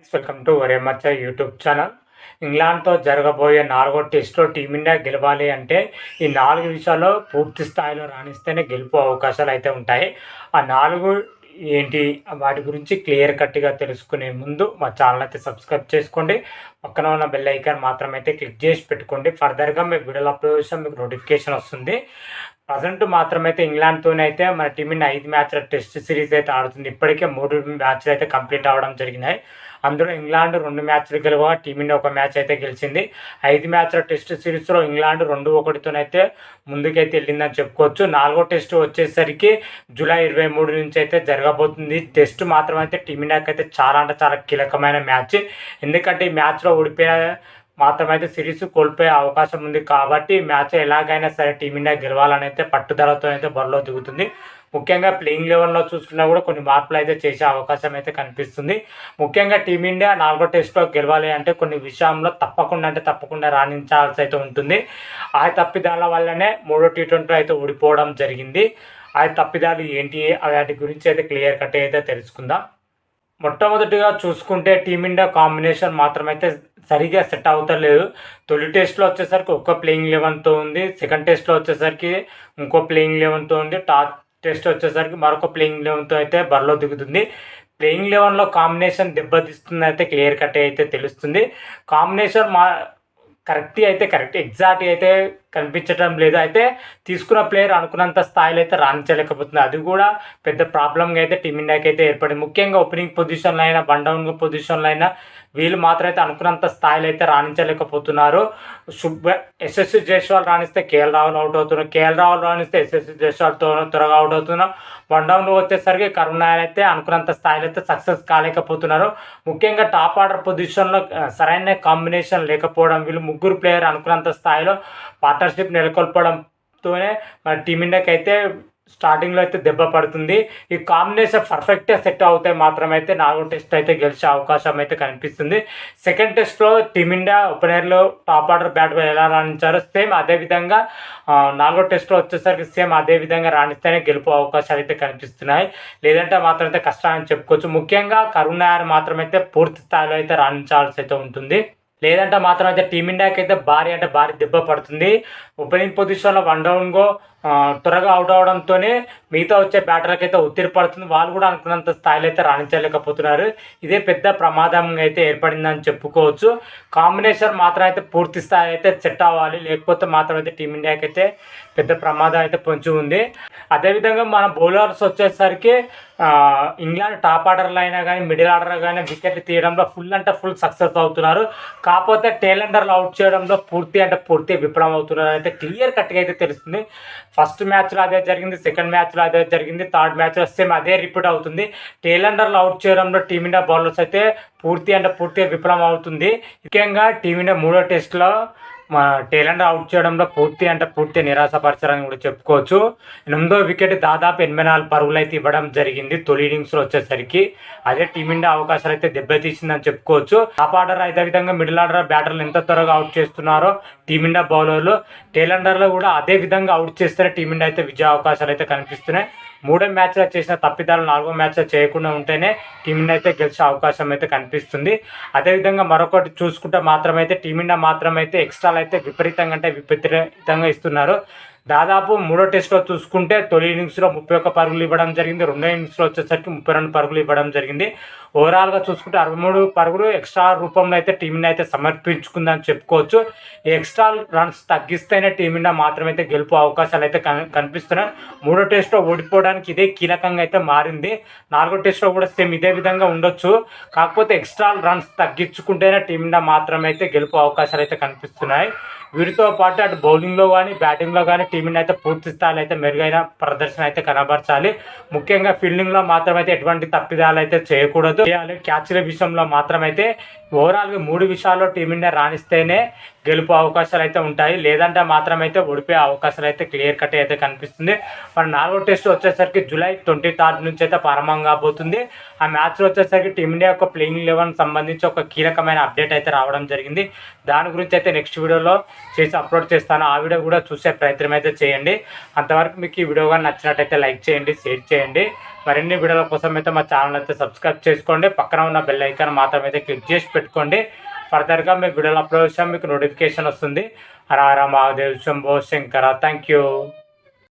Friends welcome to వరేమచ్చ YouTube channel. ఇంగ్లాండ్తో జరగబోయే నాలుగో టెస్ట్లో టీమిండియా గెలవాలి అంటే ఈ నాలుగు విషయాల్లో పూర్తి స్థాయిలో రాణిస్తేనే గెలుపు అవకాశాలు అయితే ఉంటాయి. ఆ నాలుగు ఏంటి? వాటి గురించి క్లియర్ కట్గా తెలుసుకునే ముందు మా ఛానల్ అయితే సబ్స్క్రైబ్ చేసుకోండి. పక్కన ఉన్న బెల్ ఐకాన్ మాత్రం అయితే క్లిక్ చేసి పెట్టుకోండి. ఫర్దర్గా మీ వీడియోలు అప్లోడ్ చేసాం మీకు నోటిఫికేషన్ వస్తుంది. ప్రజెంట్ మాత్రమైతే ఇంగ్లాండ్తోనే అయితే మన టీమిండియా ఐదు మ్యాచ్ల టెస్ట్ సిరీస్ అయితే ఆడుతుంది. ఇప్పటికే మూడు మ్యాచ్లు అయితే కంప్లీట్ అవ్వడం జరిగినాయి. అందులో ఇంగ్లాండ్ రెండు మ్యాచ్లు గెలవగా టీమిండియా ఒక మ్యాచ్ అయితే గెలిచింది. ఐదు మ్యాచ్ల టెస్ట్ సిరీస్లో ఇంగ్లాండ్ రెండు ఒకటితోనైతే ముందుకైతే వెళ్ళిందని చెప్పుకోవచ్చు. నాలుగో టెస్ట్ వచ్చేసరికి జూలై ఇరవై మూడు నుంచి అయితే జరగబోతుంది. టెస్ట్ మాత్రం అయితే టీమిండియాకి అయితే చాలా అంటే చాలా కీలకమైన మ్యాచ్. ఎందుకంటే ఈ మ్యాచ్లో ఓడిపోయిన మాత్రమైతే సిరీస్ కోల్పోయే అవకాశం ఉంది కాబట్టి మ్యాచ్ ఎలాగైనా సరే టీమిండియా గెలవాలని అయితే పట్టుదలతో అయితే బరిలో దిగుతుంది. ముఖ్యంగా ప్లేయింగ్ లెవెల్లో చూసుకున్నా కూడా కొన్ని మార్పులు అయితే చేసే అవకాశం అయితే కనిపిస్తుంది. ముఖ్యంగా టీమిండియా నాలుగో టెస్ట్లో గెలవాలి అంటే కొన్ని విషయంలో తప్పకుండా అంటే తప్పకుండా రాణించాల్సి అయితే ఉంటుంది. ఆ తప్పిదాల వల్లనే మూడో టీ ట్వంటీ అయితే ఓడిపోవడం జరిగింది. ఆ తప్పిదాలు ఏంటి? వాటి గురించి అయితే క్లియర్ కట్ అయితే తెలుసుకుందాం. మొట్టమొదటిగా చూసుకుంటే టీమిండియా కాంబినేషన్ మాత్రమైతే సరిగా సెట్ అవుతలేదు. తొలి టెస్ట్లో వచ్చేసరికి ఒక్క ప్లేయింగ్ లెవెన్తో ఉంది. సెకండ్ టెస్ట్లో వచ్చేసరికి ఇంకో ప్లేయింగ్ లెవెన్తో ఉంది. టాప్ టెస్ట్ వచ్చేసరికి మరొక ప్లేయింగ్ లెవెన్తో అయితే బరిలో దిగుతుంది. ప్లేయింగ్ లెవెన్లో కాంబినేషన్ దెబ్బతీస్తుంది అయితే క్లియర్ కట్ అయితే తెలుస్తుంది. కాంబినేషన్ మా కరెక్ట్ అయితే కరెక్ట్ ఎగ్జాక్ట్ అయితే కనిపించడం లేదు. అయితే తీసుకున్న ప్లేయర్ అనుకున్నంత స్థాయిలో అయితే రాణించలేకపోతుంది. అది కూడా పెద్ద ప్రాబ్లంగా అయితే టీమిండియాకి అయితే ఏర్పడింది. ముఖ్యంగా ఓపెనింగ్ పొజిషన్లో అయినా వన్ డౌన్ పొజిషన్లో అయినా వీళ్ళు మాత్రం అయితే అనుకున్నంత స్థాయిలో అయితే రాణించలేకపోతున్నారు. శుభ ఎస్ఎస్సి జైస్వాల్ రాణిస్తే కేఎల్ రాహుల్ అవుట్ అవుతున్నారు. కేఎల్ రాహుల్ రాణిస్తే ఎస్ఎస్సి జైస్వాల్తో త్వరగా అవుట్ అవుతున్నారు. వన్ డౌన్లో వచ్చేసరికి కరుణాయన్ అయితే అనుకున్నంత స్థాయిలో అయితే సక్సెస్ కాలేకపోతున్నారు. ముఖ్యంగా టాప్ ఆర్డర్ పొజిషన్లో సరైన కాంబినేషన్ లేకపోవడం వీళ్ళు ముగ్గురు ప్లేయర్ అనుకున్నంత స్థాయిలో పార్ట్నర్షిప్ నెలకొల్పడంతోనే మన టీమిండియాకి అయితే స్టార్టింగ్లో అయితే దెబ్బ పడుతుంది. ఈ కాంబినేషన్ పర్ఫెక్ట్గా సెట్ అవుతే మాత్రమైతే నాలుగో టెస్ట్ అయితే గెలిచే అవకాశం అయితే కనిపిస్తుంది. సెకండ్ టెస్ట్లో టీమిండియా ఓపెనర్లో టాప్ ఆర్డర్ బ్యాట్ ఎలా రాణించారో సేమ్ అదే విధంగా నాలుగో టెస్ట్లో వచ్చేసరికి సేమ్ అదే విధంగా రాణిస్తేనే గెలుపు అవకాశాలు అయితే కనిపిస్తున్నాయి. లేదంటే మాత్రం అయితే కష్టాన్ని చెప్పుకోవచ్చు. ముఖ్యంగా కరుణ్ నాయర్ మాత్రమైతే పూర్తి స్థాయిలో అయితే రాణించాల్సి అయితే ఉంటుంది. లేదంటే మాత్రం అయితే టీమిండియాకి అయితే భారీ అంటే భారీ దెబ్బ పడుతుంది. ఓపెనింగ్ పొజిషన్లో వన్ డౌన్గో త్వరగా అవుట్ అవడంతోనే మిగతా వచ్చే బ్యాటర్లకు అయితే ఒత్తిడి పడుతుంది. వాళ్ళు కూడా అనుకున్నంత స్థాయిలో అయితే రాణించలేకపోతున్నారు. ఇదే పెద్ద ప్రమాదంగా అయితే ఏర్పడిందని చెప్పుకోవచ్చు. కాంబినేషన్ మాత్రం అయితే పూర్తి స్థాయి అయితే సెట్ అవ్వాలి. లేకపోతే మాత్రం అయితే టీమిండియాకి అయితే పెద్ద ప్రమాదం అయితే పొంచి ఉంది. అదేవిధంగా మన బౌలర్స్ వచ్చేసరికి ఇంగ్లాండ్ టాప్ ఆర్డర్లో అయినా కానీ మిడిల్ ఆర్డర్ కానీ వికెట్లు తీయడంలో ఫుల్ అంటే ఫుల్ సక్సెస్ అవుతున్నారు. కాకపోతే టేలెండర్లు అవుట్ చేయడంలో పూర్తి అంటే పూర్తి విఫలం అవుతున్నారు అయితే క్లియర్ కట్గా అయితే తెలుస్తుంది. ఫస్ట్ మ్యాచ్లో అదే జరిగింది సెకండ్ మ్యాచ్లో అదే జరిగింది థర్డ్ మ్యాచ్లో సేమ్ అదే రిపీట్ అవుతుంది. టేలెండర్లు అవుట్ చేయడంలో టీమిండియా బౌలర్స్ అయితే పూర్తి అంటే పూర్తిగా విఫలం అవుతుంది. ముఖ్యంగా టీమిండియా మూడో టెస్ట్లో మా టేలెంట్ అవుట్ చేయడంలో పూర్తి అంటే పూర్తి నిరాశపరచారని కూడా చెప్పుకోవచ్చు. ఎనిమిదో వికెట్ దాదాపు ఎనభై నాలుగు పరుగులు అయితే ఇవ్వడం జరిగింది. తొలి ఇన్నింగ్స్లో వచ్చేసరికి అదే టీమిండియా అవకాశాలు అయితే దెబ్బతీసిందని చెప్పుకోవచ్చు. టాప్ ఆర్డర్ అదే విధంగా మిడిల్ ఆర్డర్ బ్యాటర్లు ఎంత త్వరగా అవుట్ చేస్తున్నారో టీమిండియా బౌలర్లు. టేలెండర్లో కూడా అదే విధంగా అవుట్ చేస్తేనే టీమిండియా అయితే విజయ అవకాశాలు అయితే కనిపిస్తున్నాయి. మూడో మ్యాచ్లో చేసిన తప్పిదాలు నాలుగో మ్యాచ్లో చేయకుండా ఉంటేనే టీమిండియా అయితే గెలిచే అవకాశం అయితే కనిపిస్తుంది. అదేవిధంగా మరొకటి చూసుకుంటే మాత్రమైతే టీమిండియా మాత్రమైతే ఎక్స్ట్రాలు అయితే విపరీతంగా అంటే విపరీతంగా ఇస్తున్నారు. దాదాపు మూడో టెస్ట్లో చూసుకుంటే తొలి ఇన్నింగ్స్లో ముప్పై ఒక్క పరుగులు ఇవ్వడం జరిగింది. రెండో ఇన్నింగ్స్లో వచ్చేసరికి ముప్పై రెండు పరుగులు ఇవ్వడం జరిగింది. ఓవరాల్గా చూసుకుంటే అరవై మూడు పరుగులు ఎక్స్ట్రా రూపంలో అయితే టీమిని అయితే సమర్పించుకుందని చెప్పుకోవచ్చు. ఈ ఎక్స్ట్రా రన్స్ తగ్గిస్తేనే టీమిండియా మాత్రమైతే గెలుపు అవకాశాలు అయితే కన్- కనిపిస్తున్నాయి. మూడో టెస్ట్లో ఓడిపోవడానికి ఇదే కీలకంగా అయితే మారింది. నాలుగో టెస్ట్లో కూడా సేమ్ ఇదే విధంగా ఉండొచ్చు. కాకపోతే ఎక్స్ట్రా రన్స్ తగ్గించుకుంటేనే టీమిండియా మాత్రమైతే గెలుపు అవకాశాలు అయితే కనిపిస్తున్నాయి. వీరితో పాటు అటు బౌలింగ్లో కానీ బ్యాటింగ్లో కానీ టీంని అయితే పూర్తి స్థాయిలో అయితే మెరుగైన ప్రదర్శన అయితే కనబరచాలి. ముఖ్యంగా ఫీల్డింగ్లో మాత్రం అయితే ఎటువంటి తప్పిదాలు అయితే చేయకూడదు. చేయాలి. క్యాచ్ల విషయంలో మాత్రమైతే ఓవరాల్గా మూడు విషయాల్లో టీమిండియా రాణిస్తేనే గెలుపు అవకాశాలు అయితే ఉంటాయి. లేదంటే మాత్రం అయితే ఓడిపోయే అవకాశాలు అయితే క్లియర్ కట్ అయితే కనిపిస్తుంది. మరి నాలుగో టెస్ట్ వచ్చేసరికి జూలై ట్వంటీ థర్డ్ నుంచి అయితే ప్రారంభం కాబోతుంది. ఆ మ్యాచ్లో వచ్చేసరికి టీమిండియా యొక్క ప్లేయింగ్ లెవెన్ సంబంధించి ఒక కీలకమైన అప్డేట్ అయితే రావడం జరిగింది. దాని గురించి అయితే నెక్స్ట్ వీడియోలో చేసి అప్లోడ్ చేస్తాను. ఆ వీడియో కూడా చూసే ప్రయత్నం అయితే చేయండి. అంతవరకు మీకు ఈ వీడియో కానీ నచ్చినట్టయితే లైక్ చేయండి షేర్ చేయండి. మరిన్ని వీడియోల కోసం అయితే మా ఛానల్ అయితే సబ్స్క్రైబ్ చేసుకోండి. పక్కన ఉన్న బెల్ ఐకాన్ మాత్రం అయితే క్లిక్ చేసి పెట్టుకోండి. ఫర్దర్గా మీ వీడియోలు అప్లోడ్ చేసాం మీకు నోటిఫికేషన్ వస్తుంది. రారా మహాదేవ్ శంభో శంకర థ్యాంక్ యూ